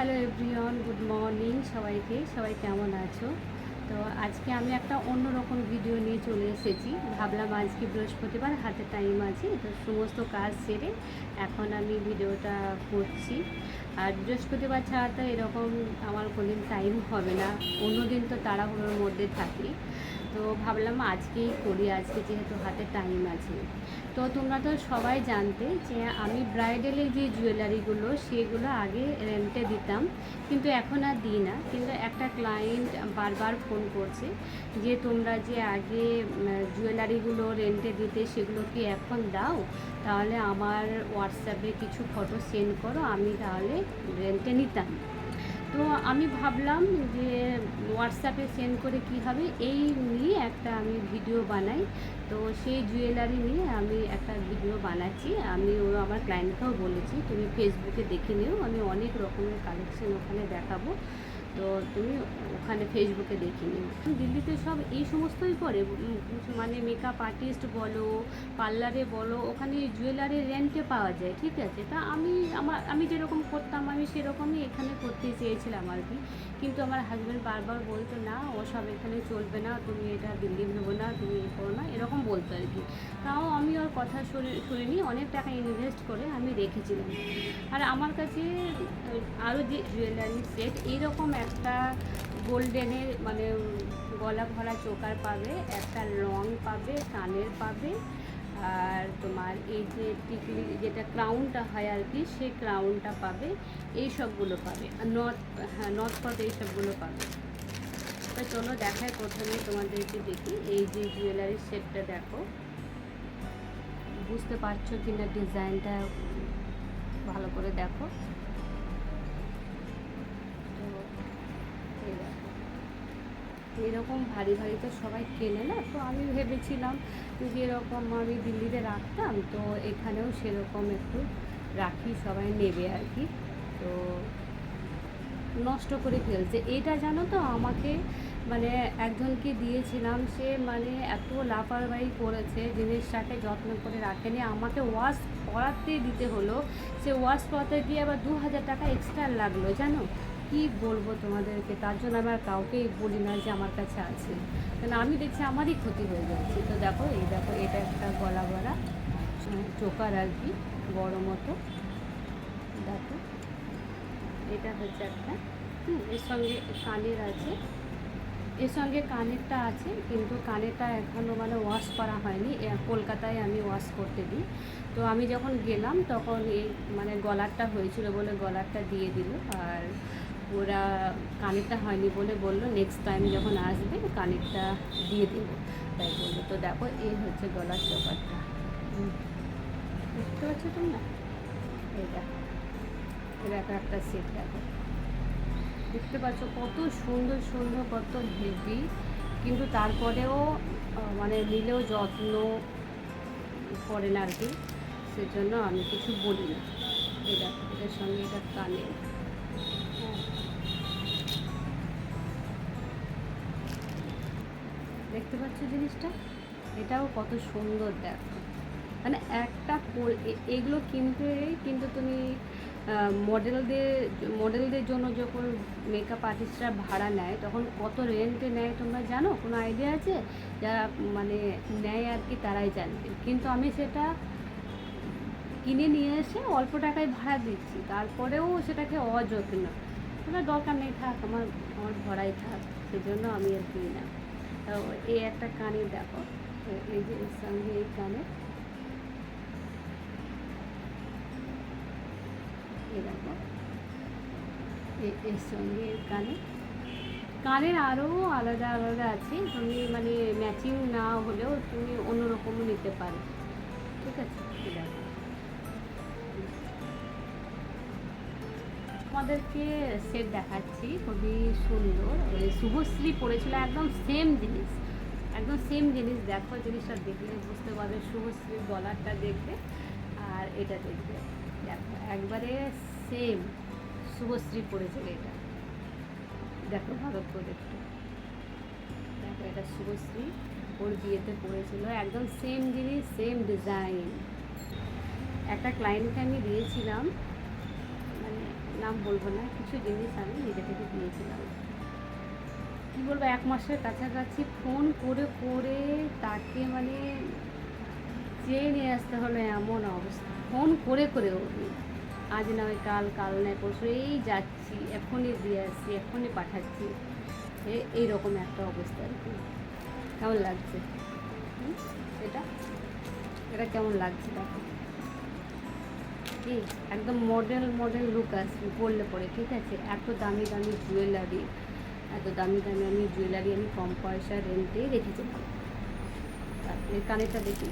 Hello everyone, good morning সবাইকে। সবাই কেমন আছো? তো আজকে আমি একটা অন্যরকম ভিডিও নিয়ে চলে এসেছি। ভাবলাম আজকে বৃহস্পতিবার, হাতে টাইম আছে, তো সমস্ত কাজ সেরে এখন আমি ভিডিওটা করছি। আর বৃহস্পতিবার ছাড়া তো এরকম আমার কোনোদিন টাইম হবে না। অন্যদিন তো তাড়াহুড়োর মধ্যে থাকি। তো ভাবলাম আজকেই করি, আজকে যেহেতু হাতে টাইম আছে। তো তোমরা তো সবাই জানতে যে আমি ব্রাইডালের যে জুয়েলারিগুলো সেগুলো আগে রেন্টে দিতাম, কিন্তু এখন আর দিই না। কিন্তু একটা ক্লায়েন্ট বারবার ফোন করছে যে, তোমরা যে আগে জুয়েলারিগুলো রেন্টে দিতে সেগুলো কি এখন দাও? তাহলে আমার হোয়াটসঅ্যাপে কিছু ফটো সেন্ড করো, আমি তাহলে রেন্টে নিতাম। তো আমি ভাবলাম যে হোয়াটসঅ্যাপে সেন্ড করে কি হবে, এই নিয়ে একটা আমি ভিডিও বানাই। তো সেই জুয়েলারি নিয়ে আমি একটা ভিডিও বানাচ্ছি। আমি ও আমার ক্লায়েন্টকেও বলেছি, তুমি ফেসবুকে দেখে নিও। আমি অনেক রকমের কালেকশন ওখানে দেখাবো। তো তুমি ওখানে ফেসবুকে দেখে নিও দিল্লিতে সব এই সমস্তই করে। মানে মেকআপ আর্টিস্ট বলো পার্লারে বলো, ওখানে জুয়েলারি রেন্টে পাওয়া যায়, ঠিক আছে? তা আমি আমার, আমি যেরকম করতাম, আমি সেরকমই এখানে করতে চেয়েছিলাম আর কি। কিন্তু আমার হাজব্যান্ড বারবার বলতো, না, ও সব এখানে চলবে না, তুমি এটা দিল্লি ভেবো না, তুমি এ করো না, এরকম বলতো আর কি। তাও আমি ওর কথা শুনে, শুনিনি, অনেক টাকা ইনভেস্ট করে আমি রেখেছিলাম। আর আমার কাছে আরও যে জুয়েলারি সেট এইরকম একটা গোল্ডেনের মানে গলা ভরা চোকার পাবে, একটা লং পাবে কানের পাবে। আর তোমার এই যে টিকলি, যেটা ক্রাউনটা হয় আর কি, সেই ক্রাউনটা পাবে, এই সবগুলো পাবে। নর্থ হ্যাঁ নর্থ পথ এই সবগুলো পাবে। তো চলো দেখায় প্রথমে তোমাদেরকে দেখি। এই যে জুয়েলারি সেটটা দেখো। বুঝতে পারছ কি না ডিজাইনটা ভালো করে দেখো তো এই দেখো এরকম ভারী ভারী তো সবাই কেনে না, তো আমি ভেবেছিলাম যে এরকম আমি দিল্লিতে রাখতাম, তো এখানেও সেরকম একটু রাখি, সবাই নেবে আর কি। তো নষ্ট করে ফেলছে। এটা জানো তো, আমাকে মানে একজনকে দিয়েছিলাম, সে মানে এত লাপারবাহি করেছে, জিনিসটাকে যত্ন করে রাখেনি। আমাকে ওয়াশ করাতে দিতে হলো, সে ওয়াশ করাতে গিয়ে আবার দু হাজার টাকা এক্সট্রা লাগল, জানো? কি বলব তোমাদেরকে? তার জন্য আমার কাউকেই বলি না যে আমার কাছে আছে। কারণ আমি দেখছি আমারই ক্ষতি হয়ে যাচ্ছে। তো দেখো, এই দেখো, এটা একটা গলা গলা চোকার আর কি, বড় মতো। দেখো, এটা হচ্ছে একটা এর সঙ্গে কানের আছে। এর সঙ্গে কানেরটা আছে, কিন্তু কানেরটা এখনও মানে ওয়াশ করা হয়নি। কলকাতায় আমি ওয়াশ করতে দিই। তো আমি যখন গেলাম, তখন এই মানে গলারটা হয়েছিল বলে গলারটা দিয়ে দিল। আর ওরা কানেরটা হয়নি বলে বলল নেক্সট টাইম যখন আসবে কানেরটা দিয়ে দেবো। তাই বলল। তো দেখো, এই হচ্ছে গলার চপারটা। বুঝতে পারছ তোমরা? এই দেখো। এরকম একটা সেট দেখো। দেখতে পাচ্ছ কত সুন্দর সুন্দর, কত হেভি কিন্তু তারপরেও মানে নিলেও যত্ন করে না আর কি। সেজন্য আমি কিছু বলি না এটা এটার সঙ্গে এটা কানে দেখতে পাচ্ছ জিনিসটা? এটাও কত সুন্দর দেখো। মানে একটা এগুলো কিনতে কিন্তু তুমি মডেলদের মডেলদের জন্য যখন মেকআপ আর্টিস্টরা ভাড়া নেয়, তখন কত রেন্টে নেয় তোমরা জানো? কোনো আইডিয়া আছে? যারা মানে নেয় আর কি, তারাই জানবে। কিন্তু আমি সেটা কিনে নিয়ে এসে অল্প টাকায় ভাড়া দিচ্ছি। তারপরেও সেটাকে অযত্ন। ওটা দরকার নেই, থাক, আমার আমার ভরাই থাক। সেজন্য আমি আর কিনি না। তো এই একটা কানে দেখো। এই যে সঙ্গে এই কানে। এই দেখো। এর সঙ্গে এর কানে। কানের আরও আলাদা আলাদা আছে, তুমি মানে ম্যাচিং না হলেও তুমি অন্যরকমও নিতে পারো। ঠিক আছে? দেখো। আমাদেরকে সেট দেখাচ্ছি, খুবই সুন্দর। ওই শুভশ্রী পড়েছিল একদম সেম জিনিস, একদম সেম জিনিস। দেখো জিনিসটা দেখলে বুঝতে পারবে, শুভশ্রীর গলারটা দেখবে আর এটা দেখবে। দেখো, একবারে সেম শুভশ্রী পড়েছিল এটা। দেখো ভালো করে দেখো এটা শুভশ্রী, ওর বিয়েতে পড়েছিল। একদম সেম জিনিস সেম ডিজাইন একটা ক্লায়েন্টকে আমি দিয়েছিলাম মানে নাম বলব না, কিছু জিনিস আমি নিজে থেকে দিয়েছিলাম কী বলব, এক মাসের কাছাকাছি ফোন করে করে তাকে মানে চেয়ে নিয়ে আসতে হলো এমন অবস্থা। ফোন করে করে ওঠি আজ নয় কাল কাল নয় পরশু, এই যাচ্ছি, এখনই দিয়ে আসছি, এখনই পাঠাচ্ছি। এইরকম একটা অবস্থা আর কি। কেমন লাগছে? এটা? এটা কেমন লাগছে দেখো কি? একদম মডেল মডেল লুক আসবে, পরলে পরে, ঠিক আছে? এত দামি দামি জুয়েলারি এত দামি দামি আমি জুয়েলারি আমি কম পয়সা রেন্টেই রেখেছিলাম তারপরে কানেরটা দেখি।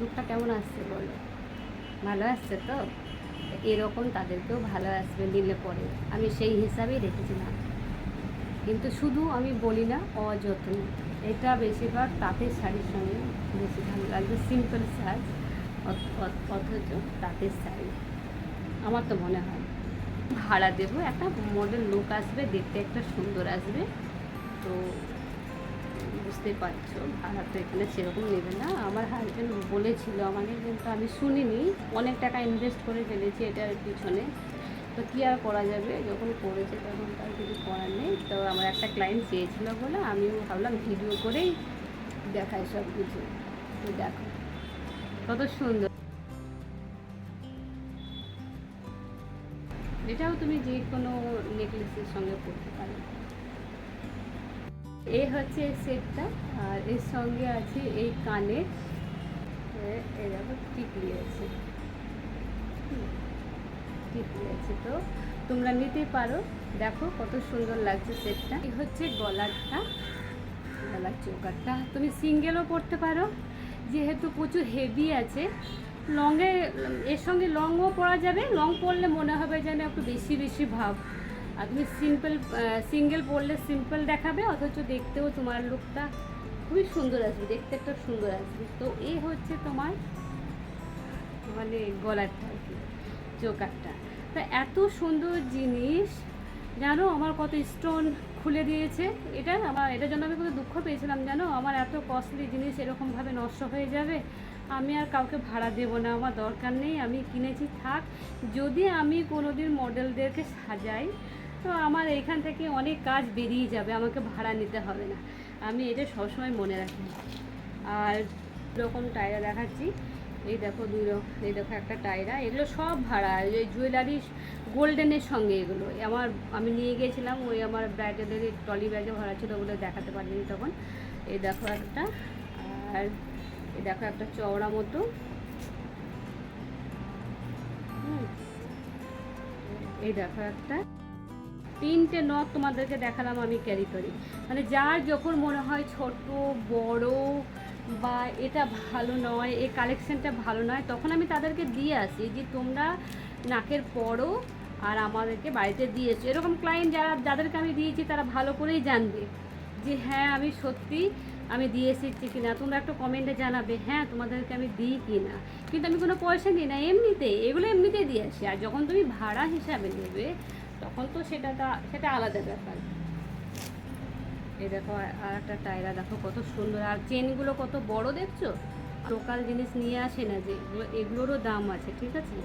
লুকটা কেমন আসছে বলো? ভালো আসছে তো? এরকম তাদেরকেও ভালো আসবে নিলে পরে। আমি সেই হিসাবেই রেখেছিলাম। কিন্তু শুধু আমি বলি না, অযত্ন। এটা বেশিরভাগ তাঁতের শাড়ির সঙ্গে বেশি ভালো লাগবে সিম্পল সাজ অথচ তাঁতের শাড়ি। আমার তো মনে হয়। ভাড়া দেবো, একটা মডেল লুক আসবে, দেখতে একটা সুন্দর আসবে। তো বুঝতেই পারছ, ভাড়া তো এখানে সেরকম নেবে না। আমার হাজব্যান্ড বলেছিল আমাকে, কিন্তু আমি শুনিনি। অনেক টাকা ইনভেস্ট করে ফেলেছি এটার পিছনে। তো কী আর করা যাবে? যখন করেছে তখন তার কিছু করার নেই। তো আমার একটা ক্লায়েন্ট চেয়েছিল বলে আমিও ভাবলাম ভিডিও করেই দেখাই সব কিছু তো দেখো, কত সুন্দর। এটাও তুমি যে কোনো নেকলেসের সঙ্গে পরতে পারো। এই হচ্ছে এই সেটটা আর এর সঙ্গে আছে এই কানের এরকম টিকলি আছে। হুম, টিকলি তো। তোমরা নিতে পারো। দেখো কত সুন্দর লাগছে সেটটা। এই হচ্ছে গলারটা গলার চৌকারটা তুমি সিঙ্গেলও পরতে পারো। যেহেতু প্রচুর হেভি আছে। লংয়ে এর সঙ্গে লংও পরা যাবে। লং পরলে মনে হবে যেন একটু বেশি বেশি ভাব। আর তুমি সিম্পল সিঙ্গেল পরলে সিম্পল দেখাবে অথচ দেখতেও তোমার লুকটা খুবই সুন্দর আসবে। দেখতে একটা সুন্দর আসবে। তো এই হচ্ছে তোমার মানে গলারটা আর কি। চোকারটা তা এত সুন্দর জিনিস, জানো? আমার কত স্টোন খুলে দিয়েছে। এটা আমার, এটার জন্য আমি কত দুঃখ পেয়েছিলাম, জানো? আমার এত কস্টলি জিনিস এরকমভাবে নষ্ট হয়ে যাবে। আমি আর কাউকে ভাড়া দেবো না, আমার দরকার নেই, আমি কিনেছি, থাক। যদি আমি কোনো দিন মডেলদেরকে সাজাই, তো আমার এখান থেকে অনেক কাজ বেরিয়ে যাবে, আমাকে ভাড়া নিতে হবে না। আমি এটা সবসময় মনে রাখি। আর রকম টায়রা দেখাচ্ছি। এই দেখো দুই এই দেখো একটা টায়রা এগুলো সব ভাড়া ওই জুয়েলারি গোল্ডেনের সঙ্গে এগুলো। আমার, আমি নিয়ে গিয়েছিলাম, ওই আমার ব্রাইডালের ট্রলি ব্যাগে ভরা ছিল ওগুলো দেখাতে পারিনি তখন। এই দেখো একটা, আর এই দেখো একটা চওড়া মতো। এই দেখো একটা। তিনটে নখ তোমাদেরকে দেখালাম আমি ক্যারি করি। মানে যার যখন মনে হয় ছোট, বড় বা এটা ভালো নয় এই কালেকশানটা ভালো নয়, তখন আমি তাদেরকে দিয়ে আসি যে তোমরা নাকের পরো আর আমাদেরকে বাড়িতে দিয়েছ। এরকম ক্লায়েন্ট যারা, যাদেরকে আমি দিয়েছি তারা ভালো করেই জানবে যে হ্যাঁ আমি সত্যি আমি দিয়ে এসেছি কিনা। তোমরা একটু কমেন্টে জানাবে হ্যাঁ তোমাদেরকে আমি দিই কি না কিন্তু আমি কোনো পয়সা নিই না, এমনিতেই, এগুলো এমনিতেই দিয়ে আসি। আর যখন তুমি ভাড়া হিসাবে নেবে, তখন তো সেটা সেটা আলাদা ব্যাপার। এই দেখো, আর একটা টায়রা দেখো কত সুন্দর। আর চেনগুলো কত বড় দেখছ? লোকাল জিনিস নিয়ে আসে না যে, এগুলো, এগুলোরও দাম আছে, ঠিক আছে?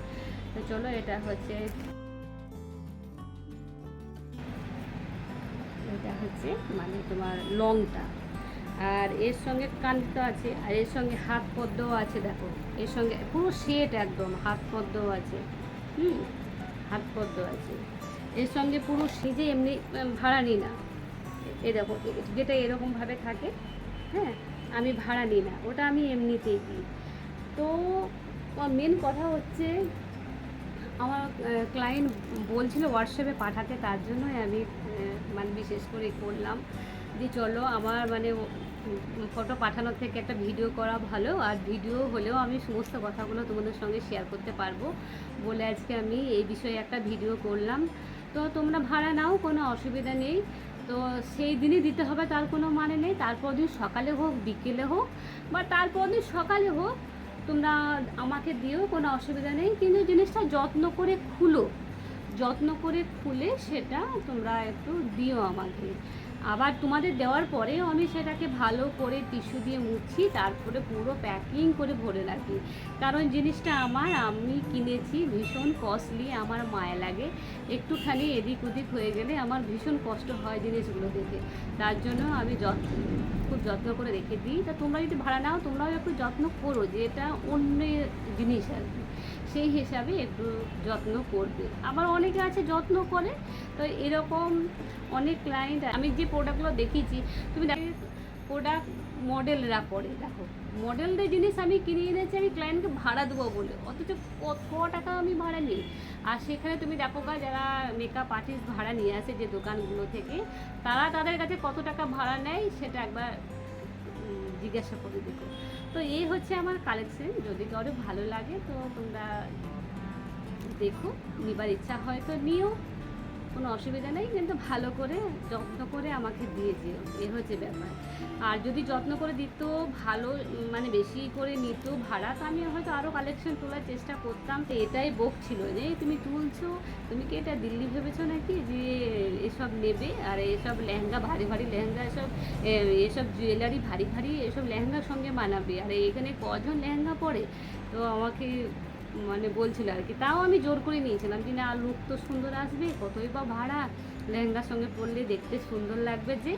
তো চলো, এটা হচ্ছে এটা হচ্ছে মানে তোমার লংটা। আর এর সঙ্গে কানটা আছে, আর এর সঙ্গে হাত পদ্মও আছে, দেখো। এর সঙ্গে পুরো সেট একদম, হাত পদ্মও আছে, হুম, হাত পদ্ম আছে। এর সঙ্গে পুরো সেজে এমনি, ভাড়া নিই না। এ দেখো এ- যেটা এরকমভাবে থাকে হ্যাঁ আমি ভাড়া নিই না, ওটা আমি এমনিতেই দিই। তো মেন কথা হচ্ছে, আমার ক্লায়েন্ট বলছিল হোয়াটসঅ্যাপে পাঠাতে, তার জন্যই আমি মানে বিশেষ করে করলাম। যে চলো, আমার মানে ফটো পাঠানোর থেকে একটা ভিডিও করা ভালো, আর ভিডিও হলেও আমি সমস্ত কথাগুলো তোমাদের সঙ্গে শেয়ার করতে পারব বলে আজকে আমি এই বিষয়ে একটা ভিডিও করলাম। তো তোমরা ভাড়া নাও, কোনো অসুবিধা নেই। তো সেই দিনই দিতে হবে, তার কোনো মানে নেই। তারপর দিন সকালে হোক, বিকেলে হোক, বা তারপর দিন সকালে হোক, তোমরা আমাকে দিও, কোনো অসুবিধা নেই। কিন্তু জিনিসটা যত্ন করে খুলো। যত্ন করে খুলে সেটা তোমরা একটু দিও আমাকে। আবার তোমাদের দেওয়ার পরেও আমি সেটাকে ভালো করে টিস্যু দিয়ে মুছি, তারপরে পুরো প্যাকিং করে ভরে রাখি। কারণ জিনিসটা আমার, আমি কিনেছি, ভীষণ কস্টলি আমার মায়া লাগে। একটুখানি এদিক ওদিক হয়ে গেলে আমার ভীষণ কষ্ট হয় জিনিসগুলো দেখে। তার জন্য আমি যত্ন খুব যত্ন করে রেখে দিই। তা তোমরা যদি ভাড়া নাও, তোমরাও একটু যত্ন করো যে এটা অন্য জিনিস আর কি। সেই হিসাবে একটু যত্ন করবে। আবার অনেকে আছে যত্ন করে, তো এরকম অনেক ক্লায়েন্ট আমি যে প্রোডাক্টগুলো দেখেছি তুমি প্রোডাক্ট মডেলরা করে দেখো মডেলদের জিনিস আমি কিনে এনেছি, আমি ক্লায়েন্টকে ভাড়া দেবো বলে, অথচ ক- টাকা আমি ভাড়া নিই। আর সেখানে তুমি দেখো গা, যারা মেকআপ আর্টিস্ট ভাড়া নিয়ে আসে যে দোকানগুলো থেকে, তারা তাদের কাছে কত টাকা ভাড়া নেয়, সেটা একবার জিজ্ঞাসা করে দেখো। তো এই হচ্ছে আমার কালেকশন যদি কারও ভালো লাগে তো তোমরা দেখো, নিবার ইচ্ছা হয় তো নিও। কোনো অসুবিধা নেই, কিন্তু ভালো করে, যত্ন করে আমাকে দিয়ে যেও। এ হচ্ছে ব্যাপার। আর যদি যত্ন করে দিত, ভালো মানে বেশি করে নিত ভাড়া, তো আমি হয়তো আরও কালেকশন তোলার চেষ্টা করতাম। তো এটাই বোক ছিল যে তুমি তুলছো, তুমি কি এটা দিল্লি ভেবেছো নাকি যে, এসব নেবে? আর এসব লেহেঙ্গা, ভারী ভারী লেহেঙ্গা, এসব এসব জুয়েলারি ভারী ভারী, এসব লেহেঙ্গার সঙ্গে মানাবে? আর এখানে কজন লেহেঙ্গা পরে? তো আমাকে মানে বলছিল আর কি, তাও আমি জোর করে নিয়েছিলাম যে না, লুক তো সুন্দর আসবে, কতই বা ভাড়া, লেহেঙ্গার সঙ্গে পরলে দেখতে সুন্দর লাগবে যে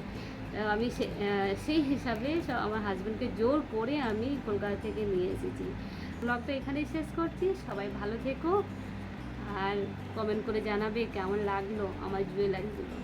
আমি সেই হিসাবে আমার হাজব্যান্ডকে জোর করে আমি কলকাতা থেকে নিয়ে এসেছি। ব্লগটা এখানেই শেষ করছি, সবাই ভালো থেকো, আর কমেন্ট করে জানাবে কেমন লাগল আমার জুয়েলারিগুলো